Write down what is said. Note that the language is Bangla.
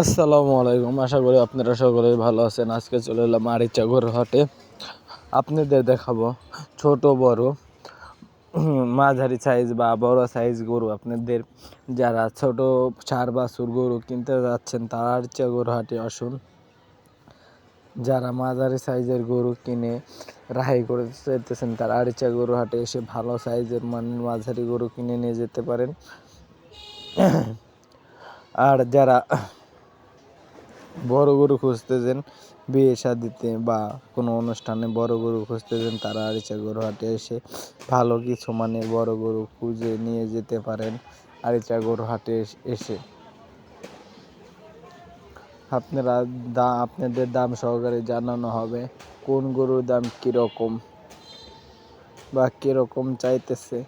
আসসালামু আলাইকুম। আশা করি আপনারা সকলেই ভালো আছেন। আজকে চলে এলাম আরিচা গরু হাটে। আপনাদের দেখাবো ছোট, বড়, মাঝারি সাইজ বা বড় সাইজ গরু। আপনাদের যারা ছোট চার বাছুর গরু কিনতে যাচ্ছেন, তারা আরিচা গরু হাটে আসুন। যারা মাঝারি সাইজের গরু কিনে রাহাই করে যেতেছেন, তারা আরিচা গরু হাটে এসে ভালো সাইজের মানের মাঝারি গরু কিনে নিয়ে যেতে পারেন। আর যারা বড় গরু খুঁজতেছেন বিয়ে শাদিতে বা কোনো অনুষ্ঠানে বড় গরু খুঁজতেছেন তারা আরিচা গরু হাটে এসে ভালো কিছু মানে বড় গরু খুঁজে নিয়ে যেতে পারেন আরিচা গরু হাটে এসে। আপনারা দা, আপনাদের দাম সহকারে জানানো হবে কোন গরুর দাম কীরকম বা কীরকম চাইতেছে।